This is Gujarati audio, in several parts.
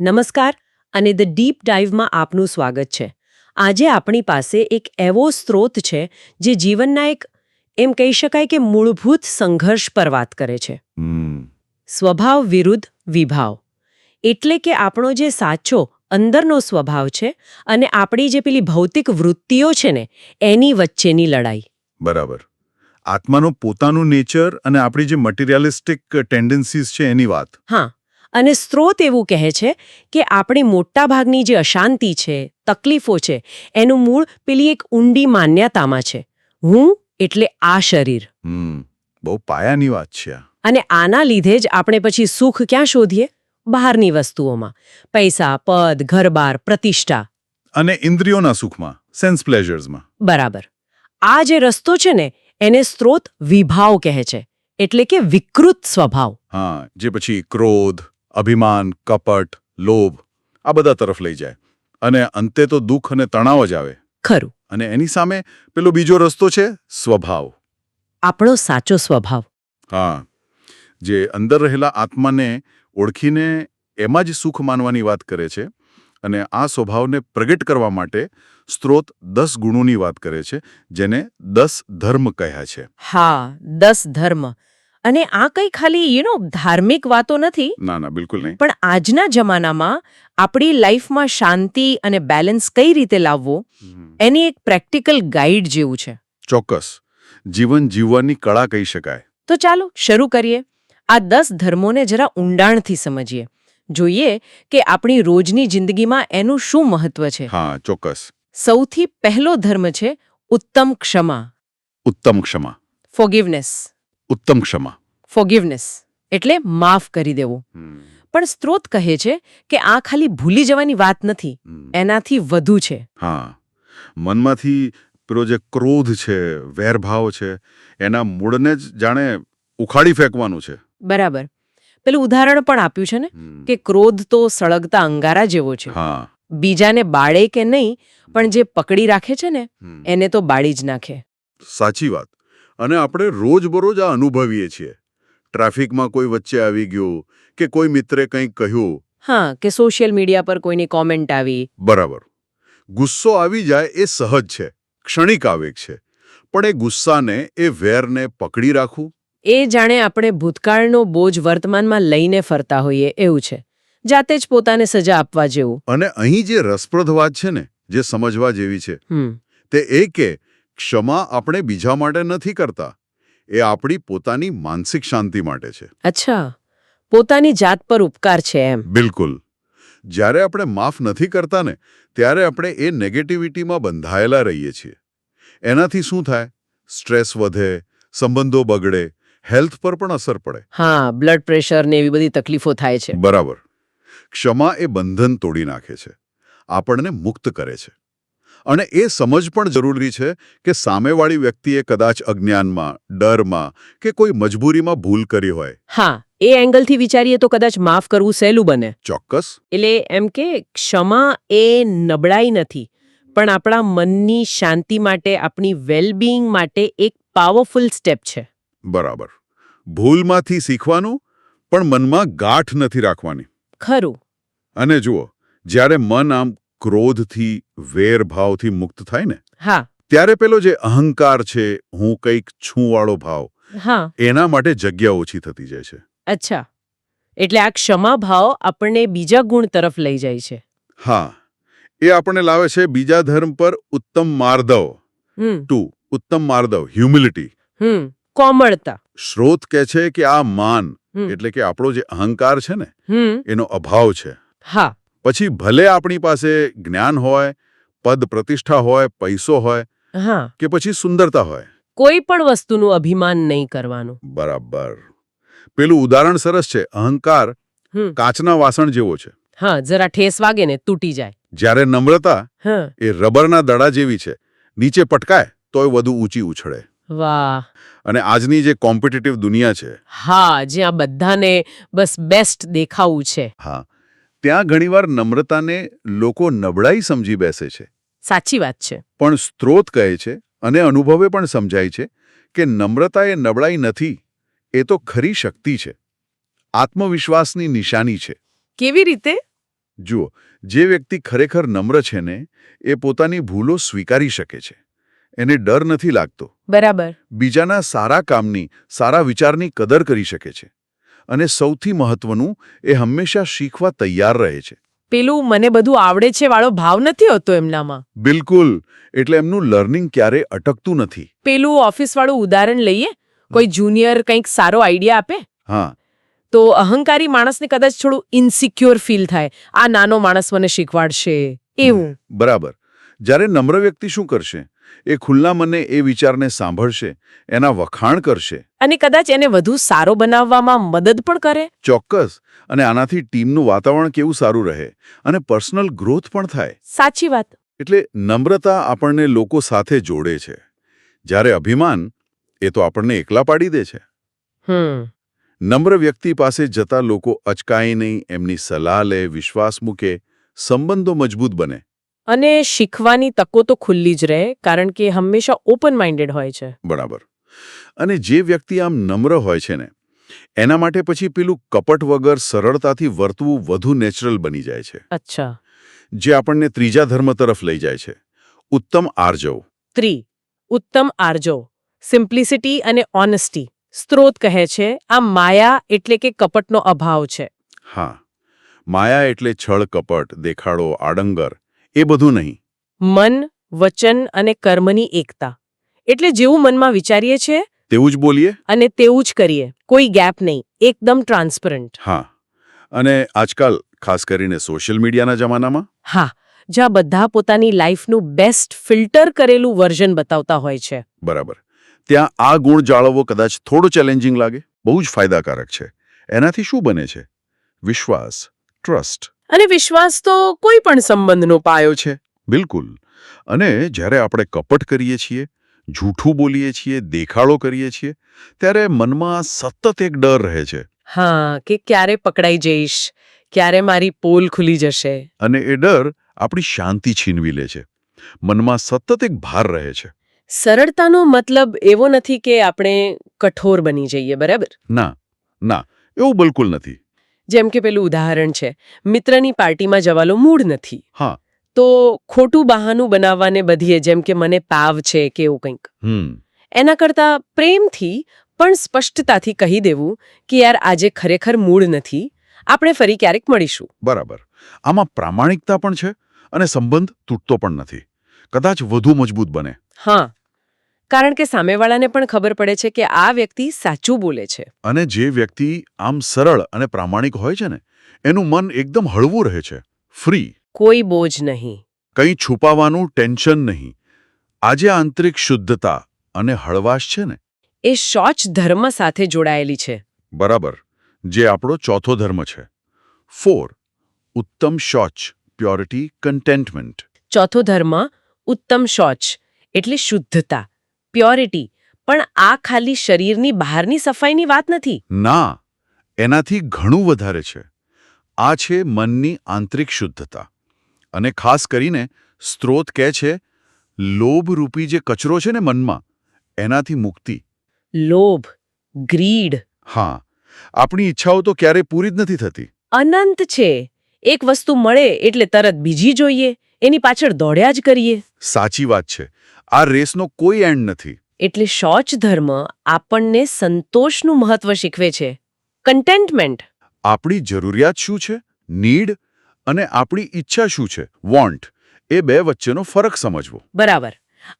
નમસ્કાર અને ધ ડીપ ડાઇવમાં આપનું સ્વાગત છે. આજે આપણી પાસે એક એવો સ્ત્રોત છે જે જીવનના એક એમ કહી શકાય કે મૂળભૂત સંઘર્ષ પર વાત કરે છે. સ્વભાવ વિરુદ્ધ વિભાવ. એટલે કે આપણો જે સાચો અંદરનો સ્વભાવ છે અને આપણી જે પેલી ભૌતિક વૃત્તિઓ છે ને એની વચ્ચેની લડાઈ. બરાબર. આત્માનો પોતાનું નેચર અને આપણી જે મટીરિયાલિસ્ટિક ટેન્ડન્સીઝ છે એની વાત. હા. અને સ્ત્રોત એવું કહે છે કે આપણી મોટાભાગની જે અશાંતિ છે તકલીફો છે એનું મૂળ પેલી એક ઊંડી માન્યતામાં છે. હું એટલે આ શરીર. બહુ પાયાની વાત છે અને આના લીધે જ આપણે પછી સુખ ક્યાં શોધીએ? બહારની વસ્તુઓમાં. પૈસા પદ ઘરબાર પ્રતિષ્ઠા. અને ઇન્દ્રિયોના સુખમાં સેન્સ પ્લેઝર્સમાં બરાબર. આ જે રસ્તો છે ને એને સ્ત્રોત વિભાવ કહે છે. એટલે કે વિકૃત સ્વભાવ. હા જે પછી ક્રોધ અભિમાન કપટ લોભ આ બધા તરફ લઈ જાય. અને અંતે તો દુઃખ અને તણાવ જ આવે. ખરું. અને એની સામે પેલો બીજો રસ્તો છે સ્વભાવ. આપણો સાચો સ્વભાવ. હા. જે અંદર રહેલા આત્માને ઓળખીને એમાં જ સુખ માનવાની વાત કરે છે અને આ સ્વભાવને પ્રગટ કરવા માટે સ્ત્રોત દસ ગુણોની વાત કરે છે જેને દસ ધર્મ કહ્યા છે. હા દસ ધર્મ. અને આ કંઈ ખાલી યુ નો ધાર્મિક વાતો નથી. ના ના બિલકુલ નહીં. પણ આજના જમાનામાં આપણી લાઈફમાં શાંતિ અને બેલેન્સ કઈ રીતે લાવવો એની એક પ્રેક્ટિકલ ગાઈડ જેવું છે. ચોક્કસ. જીવન જીવવાની કળા કહી શકાય. તો ચાલો શરૂ કરીએ. આ દસ ધર્મોને જરા ઊંડાણથી સમજીએ. જોઈએ કે આપણી રોજની જિંદગીમાં એનું શું મહત્વ છે. હા ચોક્કસ. સૌથી પહેલો ધર્મ છે ઉત્તમ ક્ષમા. ઉત્તમ ક્ષમા. ફોગિવનેસ ઉત્તમ ક્ષમા. ફોગિવનેસ એટલે માફ કરી દેવું. પણ સ્ત્રોત કહે છે કે આ ખાલી ભૂલી જવાની વાત નથી. એનાથી વધુ છે. હા. મનમાંથી પેલો જે ક્રોધ છે વેરભાવ છે એના મૂળને જ જાણે ઉખાડી ફેંકવાનું છે. બરાબર. પેલું ઉદાહરણ પણ આપ્યું છે ને કે ક્રોધ તો સળગતા અંગારા જેવો છે. હા. બીજાને બાળે કે નહીં પણ જે પકડી રાખે છે ને એને તો બાળી જ નાખે. સાચી વાત. અને આપણે રોજબરોજ આ અનુભવીએ છીએ. ટ્રાફિકમાં કોઈ વચ્ચે આવી ગયો કે કોઈ મિત્રે કંઈક કહ્યું? હા કે સોશિયલ મીડિયા પર કોઈની કોમેન્ટ આવી. બરાબર. ગુસ્સો આવી જાય એ સહજ છે ક્ષણિક આવેગ છે. પણ એ ગુસ્સાને એ વેરને પકડી રાખવું? એ જાણે આપણે ભૂતકાળનો બોજ વર્તમાનમાં લઈને ફરતા હોઈએ એવું છે. જાતે જ પોતાને સજા આપવા જેવું. અને અહીં જે રસપ્રદ વાત છે ને જે સમજવા જેવી છે તે એ કે ક્ષમા આપણે બીજા માટે નથી કરતા. એ આપણી પોતાની માનસિક શાંતિ માટે છે. અચ્છા. પોતાની જાત પર ઉપકાર છે એમ. બિલકુલ. જ્યારે આપણે માફ નથી કરતા ને ત્યારે આપણે એ નેગેટિવિટીમાં બંધાયેલા રહીએ છીએ. એનાથી શું થાય? સ્ટ્રેસ વધે સંબંધો બગડે હેલ્થ પર પણ અસર પડે. હા બ્લડ પ્રેશર ને એવી બધી તકલીફો થાય છે. બરાબર. ક્ષમા એ બંધન તોડી નાખે છે. આપણને મુક્ત કરે છે. અને એ સમજ પણ જરૂરી છે કે સામેવાળી વ્યક્તિએ કદાચ અજ્ઞાનમાં ડરમાં કે કોઈ મજબૂરીમાં ભૂલ કરી હોય. હા એ એંગલથી વિચારીએ તો કદાચ માફ કરવું સહેલું બને. ચોક્કસ. એટલે એમ કે ક્ષમા એ નબળાઈ નથી પણ આપણા મનની શાંતિ માટે આપણી વેલબીંગ માટે એક પાવરફુલ સ્ટેપ છે. બરાબર. ભૂલમાંથી શીખવાનું પણ મનમાં ગાંઠ નથી રાખવાની. ખરું. અને જુઓ જ્યારે મન આમ ક્રોધથી વેરભાવથી મુક્ત થાય ને? હા. ત્યારે પેલો જે અહંકાર છે હું કંઈક છું વાળો ભાવ હા. એના માટે જગ્યા ઓછી થતી જાય છે. અચ્છા. એટલે આ ક્ષમા ભાવ આપણને બીજા ગુણ તરફ લઈ જાય છે. હા. એ આપણને લાવે છે બીજા ધર્મ પર ઉત્તમ માર્દવ. ટુ ઉત્તમ માર્દવ હ્યુમિલિટી. કોમળતા. શ્રોત કહે છે કે આ માન એટલે કે આપણો જે અહંકાર છે ને એનો અભાવ છે. હા. પછી ભલે આપણી પાસે જ્ઞાન હોય પદ પ્રતિષ્ઠા હોય પૈસો હોય કે પછી સુંદરતા હોય. કોઈ પણ વસ્તુનું અભિમાન નહીં કરવાનું. બરાબર. પેલું ઉદાહરણ સરસ છે અહંકાર કાચના વાસણ જેવો છે. હા જરા ઠેસ વાગે ને તૂટી જાય. જ્યારે નમ્રતા એ રબરના દડા જેવી છે નીચે પટકાય તોય વધુ ઊંચી ઉછળે. વાહ. અને આજની જે કોમ્પિટિટિવ દુનિયા છે. હા જ્યાં બધાને બસ બેસ્ટ દેખાવું છે. હા. ત્યાં ઘણીવાર નમ્રતાને લોકો નબળાઈ સમજી બેસે છે. સાચી વાત છે. પણ સ્ત્રોત કહે છે અને અનુભવે પણ સમજાય છે કે નમ્રતા એ નબળાઈ નથી એ તો ખરી શક્તિ છે. આત્મવિશ્વાસની નિશાની છે. કેવી રીતે? જુઓ જે વ્યક્તિ ખરેખર નમ્ર છે ને એ પોતાની ભૂલો સ્વીકારી શકે છે. એને ડર નથી લાગતો. બરાબર. બીજાના સારા કામની સારા વિચારની કદર કરી શકે છે. અને સૌથી મહત્વનું એ હંમેશા શીખવા તૈયાર રહે છે. પેલું મને બધું આવડે છે વાળો ભાવ નથી હોતો એમનામાં? બિલકુલ. એટલે એમનું લર્નિંગ ક્યારે અટકતું નથી. પેલું ઓફિસ વાળું ઉદાહરણ લઈએ. કોઈ જુનિયર કંઈક સારો આઈડિયા આપે? હા. તો અહંકારી માણસને કદાચ થોડું ઇન્સિક્યોર ફીલ થાય. આ નાનો માણસ મને શીખવાડશે. એવું. બરાબર. જ્યારે નમ્ર વ્યક્તિ શું કરશે? એ ખુલ્લા મને એ વિચારને સાંભળશે એના વખાણ કરશે. અને કદાચ એને વધુ સારો બનાવવામાં મદદ પણ કરે? ચોક્કસ અને આનાથી ટીમનું વાતાવરણ કેવું સારું રહે અને પર્સનલ ગ્રોથ પણ થાય. સાચી વાત. એટલે નમ્રતા આપણને લોકો સાથે જોડે છે. જ્યારે અભિમાન એ તો આપણને એકલા પાડી દે છે. નમ્ર વ્યક્તિ પાસે જતા લોકો અચકાય નહીં એમની સલાહ લે વિશ્વાસ મૂકે સંબંધો મજબૂત બને. અને શીખવાની તકો તો ખુલ્લી જ રહે કારણ કે હંમેશા ઓપન માઇન્ડેડ હોય છે. બરાબર. અને જે વ્યક્તિ આમ નમ્ર હોય છે ને એના માટે પછી પેલું કપટ વગર સરળતાથી વર્તવું વધુ નેચરલ બની જાય છે. અચ્છા. જે આપણને ત્રીજા ધર્મ તરફ લઈ જાય છે. ઉત્તમ આર્જવ ત્રી. ઉત્તમ આરજવ સિમ્પ્લિસિટી અને ઓનેસ્ટી સ્ત્રોત કહે છે આ માયા એટલે કે કપટનો અભાવ છે. હા. માયા એટલે છળ કપટ દેખાડો આડંગર. એ બધું નહીં. મન વચન અને કર્મની એકતા. એટલે જેવું મનમાં વિચારીએ છીએ તેવું જ બોલીએ? અને તેવું જ કરીએ. કોઈ ગેપ નહીં. એકદમ ટ્રાન્સપરન્ટ. હા. અને આજકાલ ખાસ કરીને સોશિયલ મીડિયાના જમાનામાં? હા. જ્યાં બધા પોતાની લાઈફનું બેસ્ટ ફિલ્ટર કરેલું વર્ઝન બતાવતા હોય છે. બરાબર. ત્યાં આ ગુણ જાળવવો કદાચ થોડો ચેલેન્જિંગ લાગે. બહુ જ ફાયદાકારક છે. એનાથી શું બને છે? વિશ્વાસ ટ્રસ્ટ અને વિશ્વાસ તો કોઈ પણ સંબંધનો પાયો છે. બિલકુલ. અને જ્યારે આપણે કપટ કરીએ છીએ જૂઠું બોલીએ છીએ દેખાડો કરીએ છીએ ત્યારે મનમાં સતત એક ડર રહે છે. હા કે ક્યારે પકડાઈ જઈશ ક્યારે મારી પોલ ખુલી જશે. અને એ ડર આપણી શાંતિ છીનવી લે છે. મનમાં સતત એક ભાર રહે છે. સરળતાનો મતલબ એવો નથી કે આપણે કઠોર બની જઈએ બરાબર? ના ના એવું બિલકુલ નથી. જેમ કે પેલું ઉદાહરણ છે મિત્રની પાર્ટીમાં જવાનો મૂડ નથી. હા. તો ખોટું બહાનું બનાવવાને બધીએ જેમ કે મને પાવ છે કે એવું કંઈક. હમ. એના કરતાં પ્રેમથી પણ સ્પષ્ટતાથી કહી દેવું કે યાર આજે ખરેખર મૂડ નથી. આપણે ફરી ક્યારેક મળીશું. બરાબર. આમાં પ્રામાણિકતા પણ છે અને સંબંધ તૂટતો પણ નથી. કદાચ વધુ મજબૂત બને. હા. કારણ કે સામેવાળાને પણ ખબર પડે છે કે આ વ્યક્તિ સાચું બોલે છે. અને જે વ્યક્તિ આમ સરળ અને પ્રામાણિક હોય છે ને એનું મન એકદમ હળવું રહે છે. ફ્રી. કોઈ બોજ નહીં. કંઈ છુપાવવાનું ટેન્શન નહીં. આજે આંતરિક શુદ્ધતા અને હળવાશ છે ને. એ શૌચ ધર્મ સાથે જોડાયેલી છે. બરાબર. જે આપણો ચોથો ધર્મ છે. ફોર. ઉત્તમ શૌચ પ્યોરિટી કન્ટેન્ટમેન્ટ. ચોથો ધર્મ ઉત્તમ શૌચ એટલે શુદ્ધતા. પ્યોરિટી પણ આ ખાલી શરીરની બહારની સફાઈની વાત નથી. ના એનાથી ઘણું વધારે છે. આ છે મનની આંતરિક શુદ્ધતા. અને ખાસ કરીને સ્ત્રોત કહે છે લોભરૂપી જે કચરો છે ને મનમાં એનાથી મુક્તિ. લોભ ગ્રીડ. હા આપણી ઈચ્છાઓ તો ક્યારેય પૂરી જ નથી થતી. અનંત છે. એક વસ્તુ મળે એટલે તરત બીજી જોઈએ. એની પાછળ દોડ્યા જ કરીએ. સાચી વાત છે. આ રેસનો કોઈ એન્ડ નથી. એટલે શૌચ ધર્મ આપણને સંતોષનું મહત્વ શીખવે છે. કન્ટેન્ટમેન્ટ આપણી જરૂરિયાત શું છે? નીડ અને આપણી ઈચ્છા શું છે? વોન્ટ એ બે વચ્ચેનો ફરક સમજવો. બરાબર.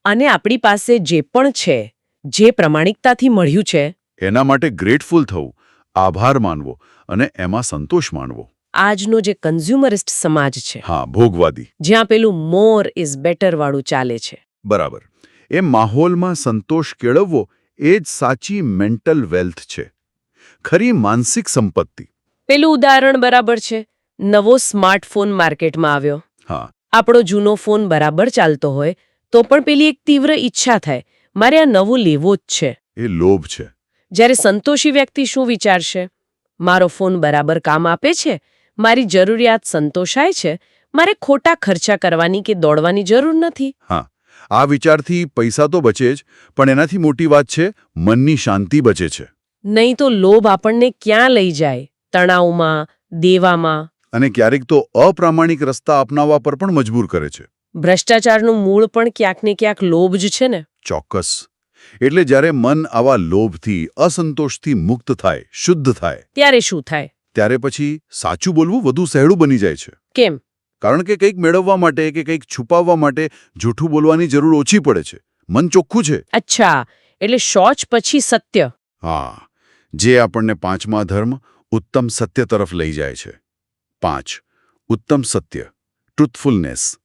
અને આપણી પાસે જે પણ છે જે પ્રમાણિકતાથી મળ્યું છે એના માટે ગ્રેટફુલ થવું આભાર માનવો અને એમાં સંતોષ માનવો. આજનો જે કન્ઝ્યુમરિસ્ટ સમાજ છે હા ભોગવાદી. જ્યાં પેલું મોર ઇઝ બેટર વાળું ચાલે છે. બરાબર. એ માહોલમાં સંતોષ કેળવવો એ જ સાચી મેન્ટલ વેલ્થ છે. ખરી માનસિક સંપત્તિ. પેલું ઉદાહરણ બરાબર છે. નવો સ્માર્ટફોન માર્કેટમાં આવ્યો. હા. આપણો જૂનો ફોન બરાબર ચાલતો હોય તો પણ પેલી એક તીવ્ર ઈચ્છા થાય. મારે આ નવું લેવો જ છે. એ લોભ છે. જ્યારે સંતોષી વ્યક્તિ શું વિચારશે? મારો ફોન બરાબર કામ આપે છે? મારી જરૂરિયાત સંતોષાય છે? મારે ખોટા ખર્ચા કરવાની કે દોડવાની જરૂર નથી? હા. આ વિચારથી પૈસા તો બચે જ પણ એનાથી મોટી વાત છે મનની શાંતિ બચે છે. નહીં તો લોભ આપણને ક્યાં લઈ જાય? તણાવમાં દેવામાં. અને ક્યારેક તો અપ્રામાણિક રસ્તા અપનાવવા પર પણ મજબૂર કરે છે. ભ્રષ્ટાચારનું મૂળ પણ ક્યાંક ને ક્યાંક લોભ જ છે ને. ચોક્કસ. એટલે જ્યારે મન આવા લોભથી અસંતોષથી મુક્ત થાય શુદ્ધ થાય. ત્યારે શું થાય? ત્યારે પછી સાચું બોલવું વધુ સહેલું બની જાય છે. કેમ? કારણ કે કંઈક મેળવવા માટે કે કંઈક છુપાવવા માટે જૂઠું બોલવાની જરૂર ઓછી પડે છે. મન ચોખ્ખું છે. અચ્છા એટલે શૌચ પછી સત્ય. હા જે આપણને પાંચમા ધર્મ ઉત્તમ સત્ય તરફ લઈ જાય છે. પાંચ ઉત્તમ સત્ય ટ્રુથફુલનેસ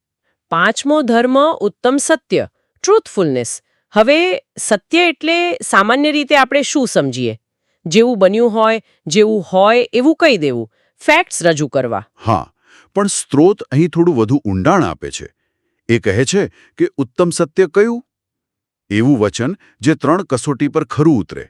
પાંચમો ધર્મ ઉત્તમ સત્ય ટ્રુથફુલનેસ હવે સત્ય એટલે સામાન્ય રીતે આપણે શું સમજીએ? જેવું બન્યું હોય જેવું હોય એવું કહી દેવું. ફેક્ટ્સ રજૂ કરવા. હા પણ સ્ત્રોત અહીં થોડું વધુ ઊંડાણ આપે છે. એ કહે છે કે ઉત્તમ સત્ય કયું? એવું વચન જે ત્રણ કસોટી પર ખરું ઉતરે.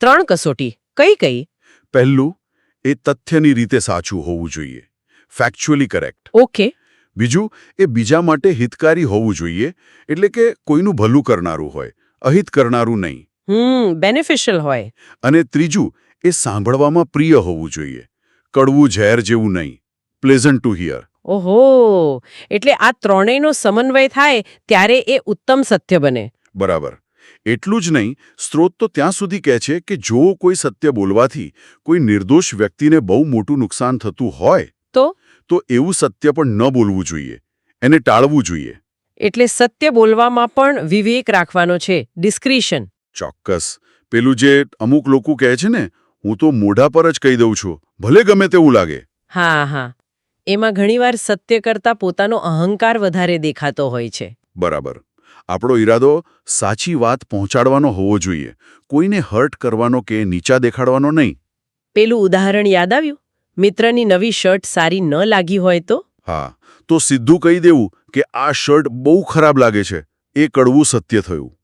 ત્રણ કસોટી? કઈ કઈ? પહેલું એ તથ્યની રીતે સાચું હોવું જોઈએ. Factually correct okay. બીજું એ બીજા માટે હિતકારી હોવું જોઈએ એટલે કે કોઈનું ભલું કરનારું હોય અહિત કરનારું નહીં. હમ બેનિફિશિયલ હોય. અને ત્રીજું એ સાંભળવામાં પ્રિય હોવું જોઈએ. કડવું ઝેર જેવું નહીં. પ્લેઝન્ટ ટુ હિયર ઓહો એટલે આ ત્રણેયનો સમન્વય થાય ત્યારે એ ઉત્તમ સત્ય બને. બરાબર. એટલું જ નહીં સ્ત્રોત તો ત્યાં સુધી કહે છે કે જો કોઈ સત્ય બોલવાથી કોઈ નિર્દોષ વ્યક્તિને બહુ મોટું નુકસાન થતું હોય તો? તો એવું સત્ય પણ ન બોલવું જોઈએ. એને ટાળવું જોઈએ. એટલે સત્ય બોલવામાં પણ વિવેક રાખવાનો છે ડિસ્ક્રિશન ચોક્કસ. પેલું જે અમુક લોકો કહે છે ને હું તો મોઢા પર જ કહી દઉં છું. ભલે ગમે તેવું લાગે. હા હા. એમાં ઘણીવાર સત્ય કરતાં પોતાનો અહંકાર વધારે દેખાતો હોય છે. બરાબર. આપણો ઈરાદો સાચી વાત પહોંચાડવાનો હોવો જોઈએ. કોઈને હર્ટ કરવાનો કે નીચા દેખાડવાનો નહીં. પેલું ઉદાહરણ યાદ આવ્યું? મિત્રની નવી શર્ટ સારી ન લાગી હોય તો? હા તો સીધું કહી દેવું કે આ શર્ટ બહુ ખરાબ લાગે છે. એ કડવું સત્ય થયું.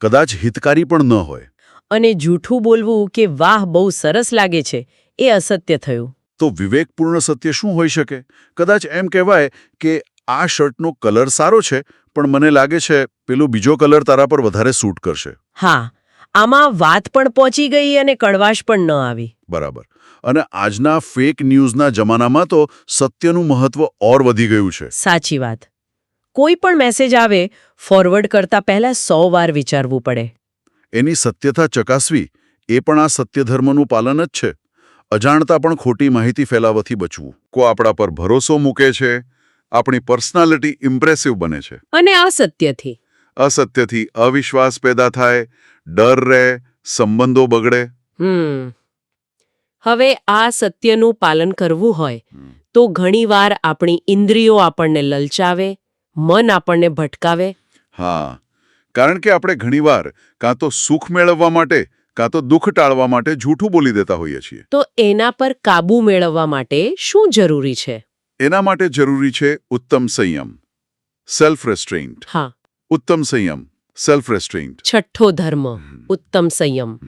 કદાચ હિતકારી પણ ન હોય. અને જૂઠું બોલવું કે વાહ બહુ સરસ લાગે છે એ અસત્ય થયું. તો વિવેકપૂર્ણ સત્ય શું હોઈ શકે? કદાચ એમ કહેવાય કે આ શર્ટનો કલર સારો છે પણ મને લાગે છે પેલો બીજો કલર તારા પર વધારે સૂટ કરશે. હા આમાં વાત પણ પહોંચી ગઈ અને કડવાશ પણ ન આવી. બરાબર. અને આજના ફેક ન્યૂઝના જમાનામાં તો સત્યનું મહત્વ ઓર વધી ગયું છે. સાચી વાત. કોઈ પણ મેસેજ આવે ફોરવર્ડ કરતા પહેલા સો વાર વિચારવું પડે. એની સત્યતા ચકાસવી એ પણ આ સત્યધર્મનું પાલન જ છે. અજાણતા પણ ખોટી માહિતી ફેલાવવાથી બચવું. કો આપણા પર ભરોસો મૂકે છે? આપણી પર્સનાલિટી ઇમ્પ્રેસિવ બને છે. અને અસત્યથી. અસત્યથી અવિશ્વાસ પેદા થાય ડર રહે સંબંધો બગડે. હવે આ સત્યનું પાલન કરવું હોય તો ઘણીવાર આપણી ઇન્દ્રિયો આપણને લલચાવે મન આપણને ભટકાવે. હા. કારણ કે આપણે ઘણીવાર કાં તો સુખ મેળવવા માટે કાં તો દુઃખ ટાળવા માટે જૂઠું બોલી દેતા હોઈએ છીએ. તો એના પર કાબૂ મેળવવા માટે શું જરૂરી છે? એના માટે જરૂરી છે ઉત્તમ સંયમ સેલ્ફ રેસ્ટ્રેન્ટ હા. ઉત્તમ સંયમ સેલ્ફ રેસ્ટ્રેન્ટ છઠ્ઠો ધર્મ ઉત્તમ સંયમ.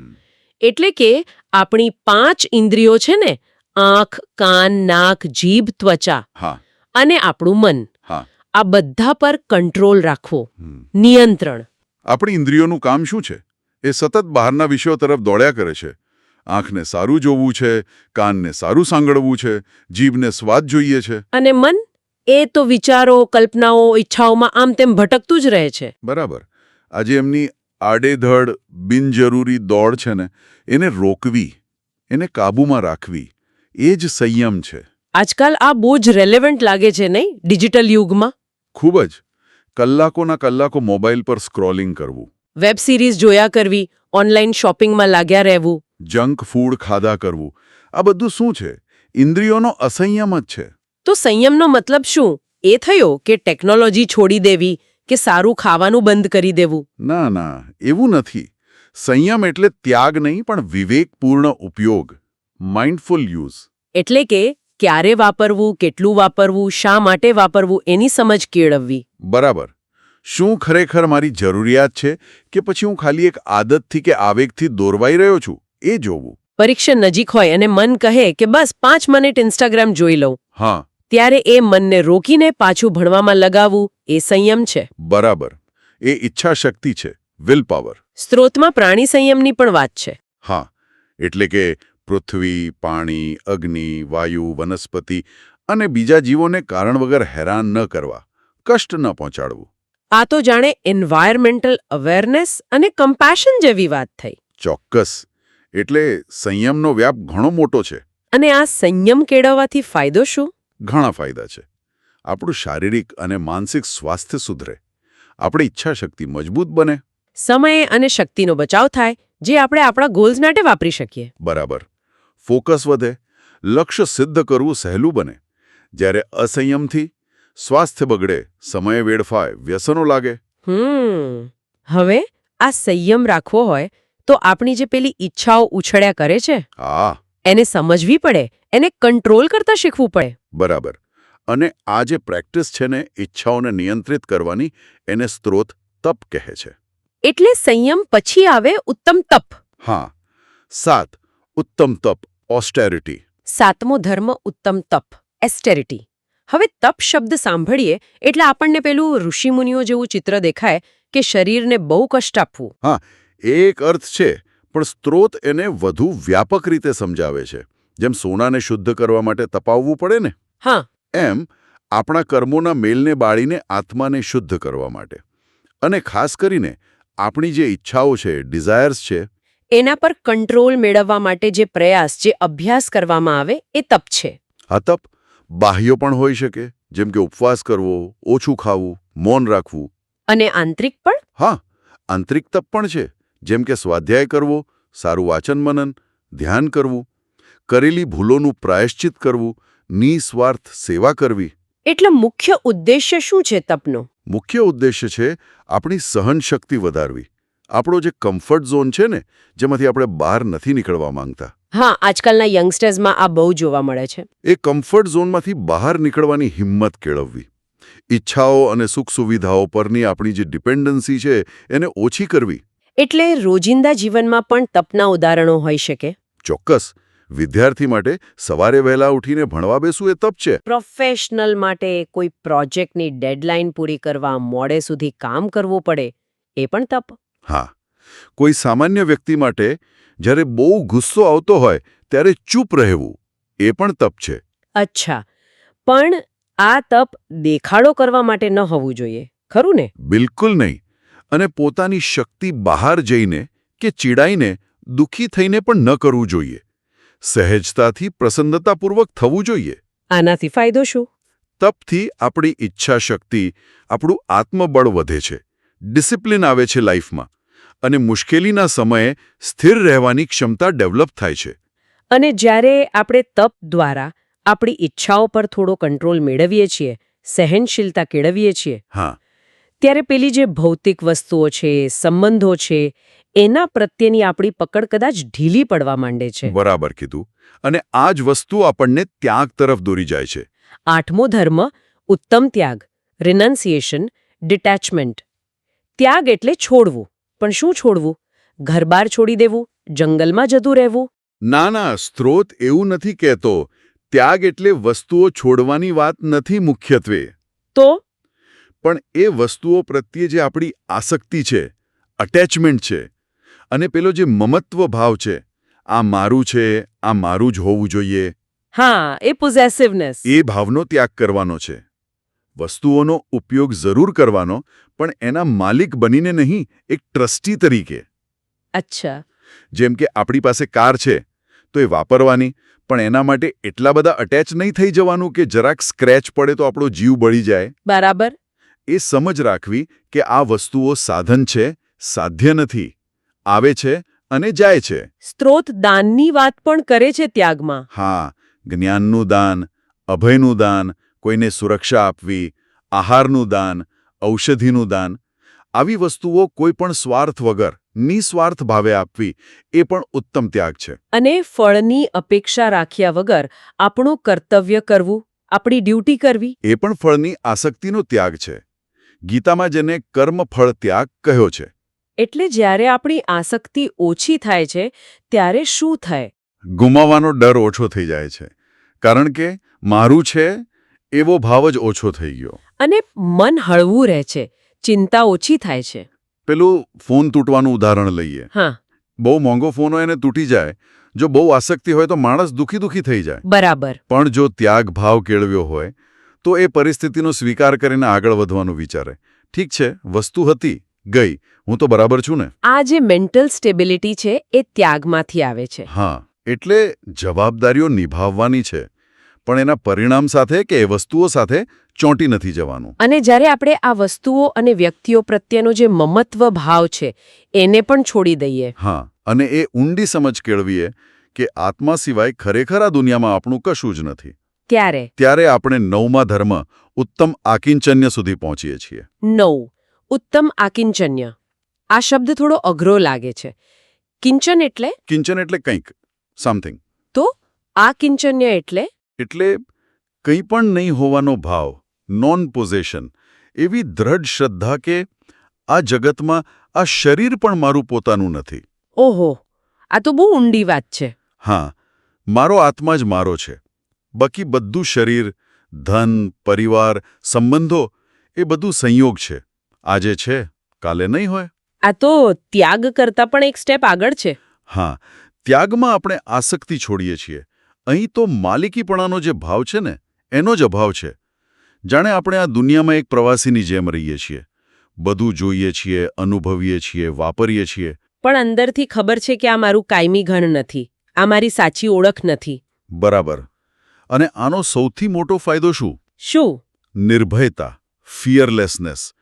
એટલે કે આપણી પાંચ ઇન્દ્રિયો છે ને આંખ કાન નાક જીભ ત્વચા હા. અને આપણું મન હા. આ બધા પર કંટ્રોલ રાખવો નિયંત્રણ. આપણી ઇન્દ્રિયોનું કામ શું છે? એ સતત બહારના વિષયો તરફ દોડ્યા કરે છે. આંખને સારું જોવું છે કાનને સારું સાંગળવું છે જીભને સ્વાદ જોઈએ છે. અને મન એ તો વિચારો કલ્પનાઓ ઈચ્છાઓમાં આમ તેમ ભટકતું જ રહે છે. બરાબર. આજે એમની આડેધડ બિનજરૂરી દોડ છે ને એને રોકવી એને કાબૂમાં રાખવી એ જ સંયમ છે. આજકાલ આ બહુ જ રેલેવન્ટ લાગે છે નહીં ડિજિટલ યુગમાં? ખૂબ જ. કલાકોના કલાકો મોબાઈલ પર સ્ક્રોલિંગ કરવું. વેબ સિરીઝ જોયા કરવી ઓનલાઈન શોપિંગમાં લાગ્યા રહેવું. જંક ફૂડ ખાધા કરવું. આ બધું શું છે? ઇન્દ્રિયોનો અસંયમ જ છે. તો સંયમનો મતલબ શું? એ થયો કે ટેકનોલોજી છોડી દેવી કે સારું ખાવાનું બંધ કરી દેવું? ના ના એવું નથી. સંયમ એટલે ત્યાગ નહીં પણ વિવેકપૂર્ણ ઉપયોગ. માઇન્ડફુલ યુઝ એટલે કે ક્યારે વાપરવું કેટલું વાપરવું શા માટે વાપરવું એની સમજ કેળવવી. બરાબર. શું ખરેખર મારી જરૂરિયાત છે કે પછી હું ખાલી એક આદતથી કે આવેગથી દોરવાઈ રહ્યો છું? એ જોવું. પરીક્ષા નજીક હોય અને મન કહે કે બસ પાંચ મિનિટ ઇન્સ્ટાગ્રામ જોઈ લઉં. હા. ત્યારે એ મનને રોકીને પાછું ભણવામાં લગાવવું એ સંયમ છે. બરાબર. એ ઈચ્છા શક્તિ છે. વિલ પાવર સ્ત્રોતમાં પ્રાણી સંયમની પણ વાત છે. હા. એટલે કે પૃથ્વી પાણી અગ્નિ વાયુ વનસ્પતિ અને બીજા જીવોને કારણ વગર હેરાન ન કરવા. કષ્ટ ન પહોંચાડવું. આ તો જાણે એન્વાયરમેન્ટલ અવેરનેસ અને કમ્પેશન જેવી વાત થઈ. ચોક્કસ. એટલે સંયમનો વ્યાપ ઘણો મોટો છે. અને આ સંયમ કેળવવાથી ફાયદો શું? ઘણા ફાયદા છે. આપણું શારીરિક અને માનસિક સ્વાસ્થ્ય સુધરે. આપણી ઈચ્છાશક્તિ મજબૂત બને. સમય અને શક્તિનો બચાવ થાય જે આપણે આપણા ગોલ્સ માટે વાપરી શકીએ. બરાબર. ફોકસ વધે. લક્ષ્ય સિદ્ધ કરવું સહેલું બને. જ્યારે અસંયમથી સ્વાસ્થ્ય બગડે સમય વેડફાય વ્યસનો લાગે. હમ. હવે આ સંયમ રાખવો હોય તો આપણી જે પેલી ઈચ્છાઓ ઉછળ્યા કરે છે હા. એને સમજવી પડે એને કંટ્રોલ કરતા શીખવું પડે. બરાબર. અને આ જે પ્રેક્ટિસ છે ને ઈચ્છાઓને નિયંત્રિત કરવાની એને સ્ત્રોત તપ કહે છે. એટલે સંયમ પછી આવે ઉત્તમ તપ. હા. સાત ઉત્તમ તપ ઓસ્ટેરિટી. સાતમો ધર્મ ઉત્તમ તપ એસ્ટેરિટી. હવે તપ શબ્દ સાંભળીએ એટલે આપણને પેલું ઋષિમુનિઓ જેવું ચિત્ર દેખાય કે શરીરને બહુ કષ્ટ આપવું. એ એક અર્થ છે પણ સ્ત્રોત એને વધુ વ્યાપક રીતે સમજાવે છે. જેમ સોનાને શુદ્ધ કરવા માટે તપાવવું પડે ને? હા. એમ આપણા કર્મોના મેલને બાળીને આત્માને શુદ્ધ કરવા માટે. અને ખાસ કરીને આપણી જે ઈચ્છાઓ છે ડિઝાયર્સ છે એના પર કંટ્રોલ મેળવવા માટે જે પ્રયાસ જે અભ્યાસ કરવામાં આવે એ તપ છે. આ તપ બાહ્યો પણ હોઈ શકે જેમ કે ઉપવાસ કરવો ઓછું ખાવું મૌન રાખવું. અને આંતરિક પણ? હા આંતરિક તપ પણ છે જેમ કે સ્વાધ્યાય કરવો સારું વાચન મનન ધ્યાન કરવું કરેલી ભૂલોનું પ્રાયશ્ચિત કરવું નિસ્વાર્થ સેવા કરવી. એટલે મુખ્ય ઉદ્દેશ્ય શું છે તપનો? મુખ્ય ઉદ્દેશ્ય છે આપણી સહનશક્તિ વધારવી. આપણો જે કમ્ફર્ટ ઝોન છે ને જેમાંથી આપણે બહાર નથી નીકળવા માંગતા. હા આજકાલના યંગસ્ટર્સમાં આ બહુ જોવા મળે છે. એ કમ્ફર્ટ ઝોનમાંથી બહાર નીકળવાની હિંમત કેળવવી. ઈચ્છાઓ અને સુખ સુવિધાઓ પરની આપણી જે ડિપેન્ડન્સી છે એને ઓછી કરવી. એટલે રોજિંદા જીવનમાં પણ તપના ઉદાહરણો હોઈ શકે? ચોક્કસ. વિદ્યાર્થી માટે સવારે વહેલા ઉઠીને ભણવા બેસવું એ તપ છે. પ્રોફેશનલ માટે કોઈ પ્રોજેક્ટની ડેડલાઇન પૂરી કરવા મોડે સુધી કામ કરવું પડે એ પણ તપ? હા. કોઈ સામાન્ય વ્યક્તિ માટે જ્યારે બહુ ગુસ્સો આવતો હોય ત્યારે ચૂપ રહેવું એ પણ તપ છે. અચ્છા. પણ આ તપ દેખાડો કરવા માટે ન હોવું જોઈએ ખરું ને? બિલકુલ નહીં. અને પોતાની શક્તિ બહાર જઈને કે ચીડાઈને દુઃખી થઈને પણ ન કરવું જોઈએ. સહેજતાથી પ્રસન્નતાપૂર્વક થવું જોઈએ. આનાથી ફાયદો શું? તપથી આપણી ઈચ્છા શક્તિ આપણું આત્મબળ વધે છે. ડિસિપ્લિન આવે છે લાઈફમાં. અને મુશ્કેલીના સમયે સ્થિર રહેવાની ક્ષમતા ડેવલપ થાય છે. અને જ્યારે આપણે તપ દ્વારા આપણી ઈચ્છાઓ પર થોડો કંટ્રોલ મેળવીએ છીએ સહનશીલતા કેળવીએ છીએ હા. ત્યારે પેલી જે ભૌતિક વસ્તુઓ છે સંબંધો છે એના પ્રત્યેની આપણી પકડ કદાચ ઢીલી પડવા માંડે છે. બરાબર કીધું. અને આ જ વસ્તુ આપણને ત્યાગ તરફ દોરી જાય છે. આઠમો ધર્મ ઉત્તમ ત્યાગ રિનન્સિએશન ડિટેચમેન્ટ. ત્યાગ એટલે છોડવું. પણ શું છોડવું? ઘરબાર છોડી દેવું? જંગલમાં જતું રહેવું? ના ના સ્ત્રોત એવું નથી કહેતો. ત્યાગ એટલે વસ્તુઓ છોડવાની વાત નથી મુખ્યત્વે. તો? પણ એ વસ્તુઓ પ્રત્યે જે આપણી આસક્તિ છે અટેચમેન્ટ છે અને પેલો જે મમત્વ ભાવ છે આ મારું છે આ મારું જ હોવું જોઈએ. હા એ પોઝેસિવનેસ એ ભાવનો ત્યાગ કરવાનો છે. વસ્તુઓનો ઉપયોગ જરૂર કરવાનો પણ એના માલિક બનીને નહીં એક ટ્રસ્ટી તરીકે. અચ્છા. જેમ કે આપણી પાસે કાર છે તો એ વાપરવાની પણ એના માટે એટલા બધા અટેચ નહીં થઈ જવાનું કે જરાક સ્ક્રેચ પડે તો આપણો જીવ બળી જાય. બરાબર. એ સમજ રાખવી કે આ વસ્તુઓ સાધન છે સાધ્ય નથી આવે છે અને જાય છે. સ્ત્રોત દાનની વાત પણ કરે છે ત્યાગમાં. હા જ્ઞાનનું દાન અભયનું દાન કોઈને સુરક્ષા આપવી આહારનું દાન ઔષધિનું દાન આવી વસ્તુઓ કોઈ પણ સ્વાર્થ વગર નિસ્વાર્થ ભાવે આપવી એ પણ ઉત્તમ ત્યાગ છે. અને ફળની અપેક્ષા રાખ્યા વગર આપણું કર્તવ્ય કરવું આપણી ડ્યુટી કરવી. એ પણ ફળની આસક્તિનો ત્યાગ છે. ગીતામાં જેને કર્મફળ ત્યાગ કહ્યો છે. એટલે જ્યારે આપણી આસક્તિ ઓછી થાય છે ત્યારે શું થાય? ગુમાવવાનો ડર ઓછો થઈ જાય છે. કારણ કે મારું છે એવો ભાવ જ ઓછો થઈ ગયો. અને મન હળવું રહે છે ચિંતા ઓછી થાય છે. પેલું ફોન તૂટવાનું ઉદાહરણ લઈએ. હા. બહુ મોંઘો ફોન હોય અને તૂટી જાય. જો બહુ આસક્તિ હોય તો માણસ દુખી દુખી થઈ જાય. બરાબર. પણ જો ત્યાગ ભાવ કેળવ્યો હોય તો એ પરિસ્થિતિનો સ્વીકાર કરીને આગળ વધવાનું વિચારે. ઠીક છે વસ્તુ હતી ગઈ. હું તો બરાબર છું ને? આ જે મેન્ટલ સ્ટેબિલિટી છે એ ત્યાગમાંથી આવે છે. હા એટલે જવાબદારીઓ નિભાવવાની છે. પણ એના પરિણામ સાથે કે એ વસ્તુઓ સાથે ચોંટી નથી જવાનું. અને જ્યારે આપણે આ વસ્તુઓ અને વ્યક્તિઓ પ્રત્યેનો જે મમત્વ ભાવ છે એને પણ છોડી દઈએ. હા અને એ ઊંડી સમજ કેળવીએ કે આત્મા સિવાય ખરેખર આ દુનિયામાં આપણું કશું જ નથી. ત્યારે? ત્યારે આપણે નવમા ધર્મ ઉત્તમ આકિંચન્ય સુધી પહોંચીએ છીએ. નવ ઉત્તમ આકિંચન્ય. આ શબ્દ થોડો અઘરો લાગે છે. કિંચન એટલે? કિંચન એટલે કંઈક સમથિંગ તો આ કિંચન્ય એટલે? એટલે કંઈ પણ નહીં હોવાનો ભાવ નોન પોઝેશન એવી દ્રઢ શ્રદ્ધા કે આ જગતમાં આ શરીર પણ મારું પોતાનું નથી. ઓહો આ તો બહુ ઊંડી વાત છે. હા મારો આત્મા જ મારો છે. બાકી બધું શરીર ધન પરિવાર સંબંધો એ બધું સંયોગ છે. આજે છે કાલે નહીં હોય. આ તો ત્યાગ કરતા પણ એક સ્ટેપ આગળ છે. હા ત્યાગમાં આપણે આસક્તિ છોડીએ છીએ. અહીં તો માલિકીપણાનો જે ભાવ છે ને એનો જ અભાવ છે. જાણે આપણે આ દુનિયામાં એક પ્રવાસીની જેમ રહીએ છીએ. બધું જોઈએ છીએ અનુભવીએ છીએ વાપરીએ છીએ. પણ અંદરથી ખબર છે કે આ મારું કાયમી ઘણ નથી. આ મારી સાચી ઓળખ નથી. બરાબર. અને આનો સૌથી મોટો ફાયદો શું? શું? નિર્ભયતા ફિયરલેસનેસ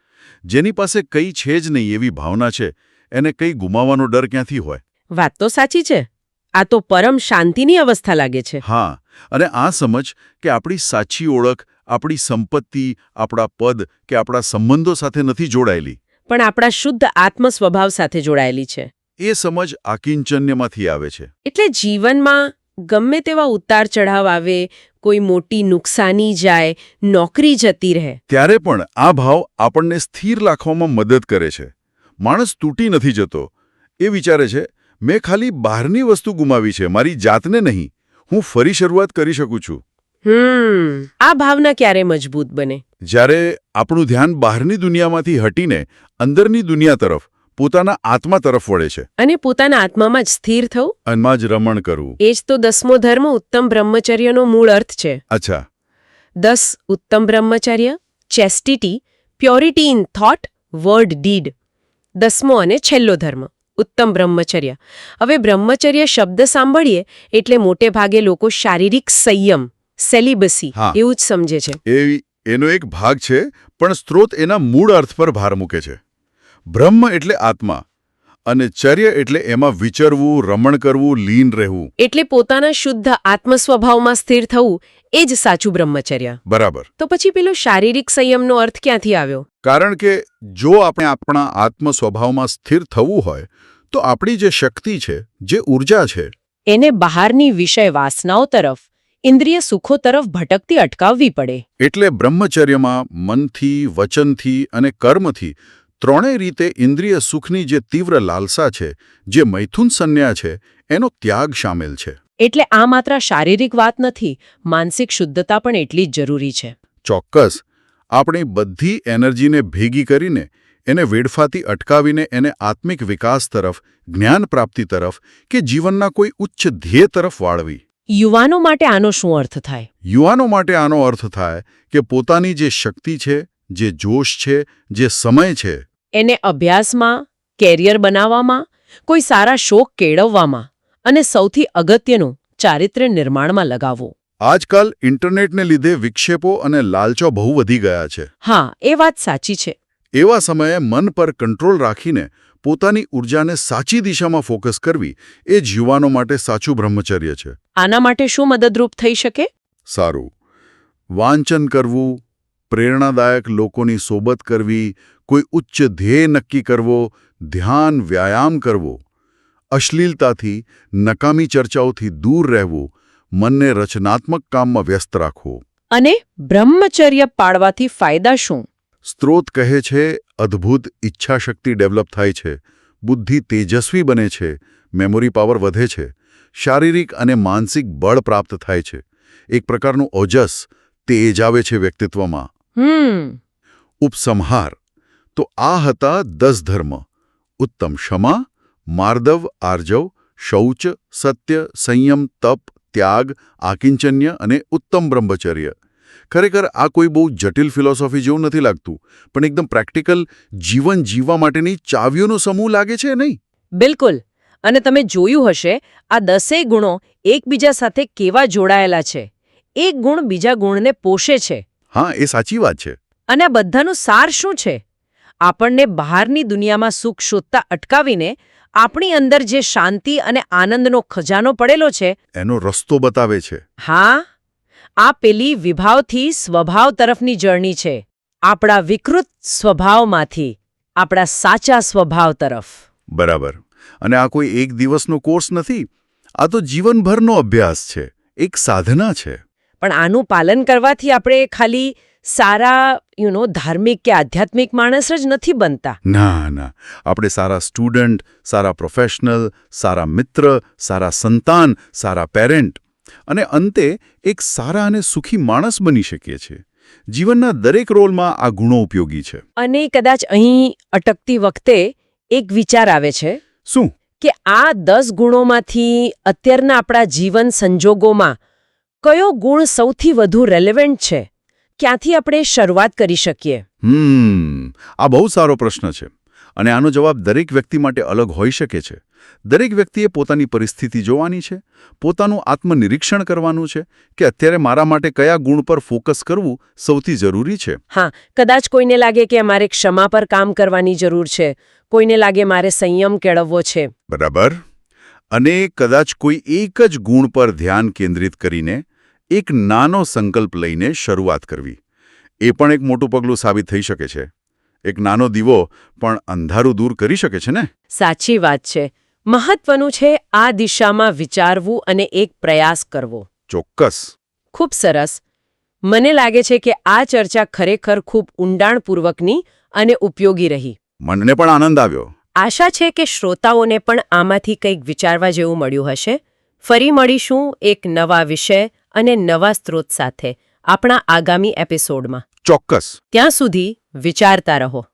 જેની પાસે કંઈ છે જ નહીં એવી ભાવના છે. એને કંઈ ગુમાવવાનો ડર ક્યાંથી હોય? વાત તો સાચી છે. આ તો પરમ શાંતિની અવસ્થા લાગે છે. હા અને આ સમજ કે આપણી સાચી ઓળખ આપણી સંપત્તિ આપણા પદ કે આપણા સંબંધો સાથે નથી જોડાયેલી. પણ આપણા શુદ્ધ આત્મ સ્વભાવ સાથે જોડાયેલી છે. એ સમજ આકિંચન્યમાંથી આવે છે. એટલે જીવનમાં ગમે તેવા ઉતાર ચઢાવ આવે કોઈ મોટી નુકસાની જાય નોકરી જતી રહે. ત્યારે પણ આ ભાવ આપણને સ્થિર રાખવામાં મદદ કરે છે. માણસ તૂટી નથી જતો. એ વિચારે છે મેં ખાલી બહારની વસ્તુ ગુમાવી છે મારી જાતને નહીં. હું ફરી શરૂઆત કરી શકું છું. હમ આ ભાવના ક્યારે મજબૂત બને? જ્યારે આપણું ધ્યાન બહારની દુનિયામાંથી હટીને અંદરની દુનિયા તરફ પોતાના આત્મા તરફ વળે છે. અને પોતાના આત્મામાં જ સ્થિર થવું? અનમાં જ રમણ કરવું. એ જ તો દસમો ધર્મ ઉત્તમ બ્રહ્મચર્યનો મૂળ અર્થ છે. અચ્છા. દસ ઉત્તમ બ્રહ્મચર્ય chastity purity in thought word deed દસમો અને છેલ્લો ધર્મ. ઉત્તમ બ્રહ્મચર્ય. હવે બ્રહ્મચર્ય શબ્દ સાંભળીએ એટલે મોટે ભાગે લોકો શારીરિક સંયમ સેલિબસી એવું જ સમજે છે. એનો એક ભાગ છે પણ સ્ત્રોત એના મૂળ અર્થ પર ભાર મૂકે છે. બ્રહ્મ એટલે આત્મા અને ચર્ય એટલે એમાં વિચરવું રમણ કરવું લીન રહેવું. એટલે પોતાના શુદ્ધ આત્મ સ્વભાવમાં સ્થિર થવું એ જ સાચું બ્રહ્મચર્ય. બરાબર. તો પછી પેલો શારીરિક સંયમનો અર્થ ક્યાંથી આવ્યો? કારણ કે જો આપણે આપણા આત્મ સ્વભાવમાં સ્થિર થવું હોય તો આપણી જે શક્તિ છે જે ઊર્જા છે એને બહારની વિષય વાસનાઓ તરફ ઇન્દ્રિય સુખો તરફ ભટકતી અટકાવવી પડે. એટલે બ્રહ્મચર્યમાં મનથી વચનથી અને કર્મથી ત્રણેય રીતે ઇન્દ્રિય સુખની જે તીવ્ર લાલસા છે જે મૈથુન સંન્યા છે એનો ત્યાગ સામેલ છે. એટલે આ માત્ર શારીરિક વાત નથી માનસિક શુદ્ધતા પણ એટલી જ જરૂરી છે. ચોક્કસ. આપણી બધી એનર્જીને ભેગી કરીને એને વેડફાતી અટકાવીને એને આત્મિક વિકાસ તરફ જ્ઞાન પ્રાપ્તિ તરફ કે જીવનના કોઈ ઉચ્ચ ધ્યેય તરફ વાળવી. યુવાનો માટે આનો શું અર્થ થાય? યુવાનો માટે આનો અર્થ થાય કે પોતાની જે શક્તિ છે જે જોશ છે જે સમય છે એને અભ્યાસમાં કેરિયર બનાવવામાં કોઈ સારા શોખ કેળવવામાં અને સૌથી અગત્યનું ચારિત્ર્ય નિર્માણમાં લગાવવું. આજકાલ ઇન્ટરનેટને લીધે વિક્ષેપો અને લાલચો બહુ વધી ગયા છે. હા એ વાત સાચી છે. એવા સમયે મન પર કંટ્રોલ રાખીને પોતાની ઊર્જાને સાચી દિશામાં ફોકસ કરવી એ જ યુવાનો માટે સાચું બ્રહ્મચર્ય છે. આના માટે શું મદદરૂપ થઈ શકે? સારું. વાંચન કરવું પ્રેરણાદાયક લોકોની સોબત કરવી કોઈ ઉચ્ચ ધ્યેય નક્કી કરવો ધ્યાન વ્યાયામ કરવો અશ્લીલતાથી નકામી ચર્ચાઓથી દૂર રહેવું મનને રચનાત્મક કામમાં વ્યસ્ત રાખવું. અને બ્રહ્મચર્ય પાળવાથી ફાયદા શું? સ્ત્રોત કહે છે અદ્ભુત ઈચ્છાશક્તિ ડેવલપ થાય છે બુદ્ધિ તેજસ્વી બને છે મેમોરી પાવર વધે છે શારીરિક અને માનસિક બળ પ્રાપ્ત થાય છે. એક પ્રકારનું ઓજસ તેજ આવે છે વ્યક્તિત્વમાં. હમ. ઉપસંહાર. તો આ હતા દસ ધર્મ. ઉત્તમ ક્ષમા માર્દવ આર્જવ શૌચ સત્ય સંયમ તપ ત્યાગ આકિંચન્ય અને ઉત્તમ બ્રહ્મચર્ય. ખરેખર આ કોઈ બહુ જટિલ ફિલોસોફી જેવું નથી લાગતું પણ એકદમ પ્રેક્ટિકલ જીવન જીવવા માટેની ચાવીઓનો સમૂહ લાગે છે નહીં? બિલકુલ. અને તમે જોયું હશે આ દસેય ગુણો એકબીજા સાથે કેવા જોડાયેલા છે. એક ગુણ બીજા ગુણને પોષે છે. હા એ સાચી વાત છે. અને આ બધાનું સાર શું છે? આપણને બહારની દુનિયામાં સુખ શોધતા અટકાવીને આપણી અંદર જે શાંતિ અને આનંદનો ખજાનો પડેલો છે એનો રસ્તો બતાવે છે. હા આ પેલી વિભાવથી સ્વભાવ તરફની જર્ની છે. આપણા વિકૃત સ્વભાવમાંથી આપણા સાચા સ્વભાવ તરફ. બરાબર. અને આ કોઈ એક દિવસનો કોર્સ નથી? આ તો જીવનભરનો અભ્યાસ છે. એક સાધના છે. પણ આનું પાલન કરવાથી આપણે ખાલી સારા યુ નો ધાર્મિક કે આધ્યાત્મિક માણસ જ નથી બનતા. ના ના. આપણે સારા સ્ટુડન્ટ સારા પ્રોફેશનલ સારા મિત્ર સારા સંતાન સારા પેરેન્ટ. અને અંતે એક સારા અને સુખી માણસ બની શકીએ છીએ. જીવનના દરેક રોલમાં આ ગુણો ઉપયોગી છે. અને કદાચ અહીં અટકતી વખતે એક વિચાર આવે છે. શું? કે આ દસ ગુણોમાંથી અત્યારના આપણા જીવન સંજોગોમાં કયો ગુણ સૌથી વધુ રેલેવન્ટ છે? ક્યાંથી આપણે શરૂઆત કરી શકીએ? હમ આ બહુ સારો પ્રશ્ન છે. અને આનો જવાબ દરેક વ્યક્તિ માટે અલગ હોઈ શકે છે. દરેક વ્યક્તિએ પોતાની પરિસ્થિતિ જોવાની છે પોતાનું આત્મનિરીક્ષણ કરવાનું છે કે અત્યારે મારા માટે કયા ગુણ પર ફોકસ કરવું સૌથી જરૂરી છે. હા કદાચ કોઈને લાગે કે મારે ક્ષમા પર કામ કરવાની જરૂર છે કોઈને લાગે મારે સંયમ કેળવવો છે. બરાબર. અને કદાચ કોઈ એક જ ગુણ પર ધ્યાન કેન્દ્રિત કરીને એક નાનો સંકલ્પ લઈને શરૂઆત કરવી. એ પણ એક મોટું પગલું સાબિત થઈ શકે છે. એક નાનો દીવો પણ અંધારું દૂર કરી શકે છે ને? સાચી વાત છે. મહત્વનું છે આ દિશામાં વિચારવું અને એક પ્રયાસ કરવો. ચોક્કસ. ખૂબ સરસ. મને લાગે છે કે આ ચર્ચા ખરેખર ખૂબ ઊંડાણપૂર્વકની અને ઉપયોગી રહી. મનને પણ આનંદ આવ્યો. આશા છે કે શ્રોતાઓને પણ આમાંથી કંઈક વિચારવા જેવું મળ્યું હશે. ફરી મળીશું એક નવા વિષય અને નવા સ્ત્રોત સાથે આપણા આગામી એપિસોડમાં. ચોક્કસ. ત્યાં સુધી વિચારતા રહો.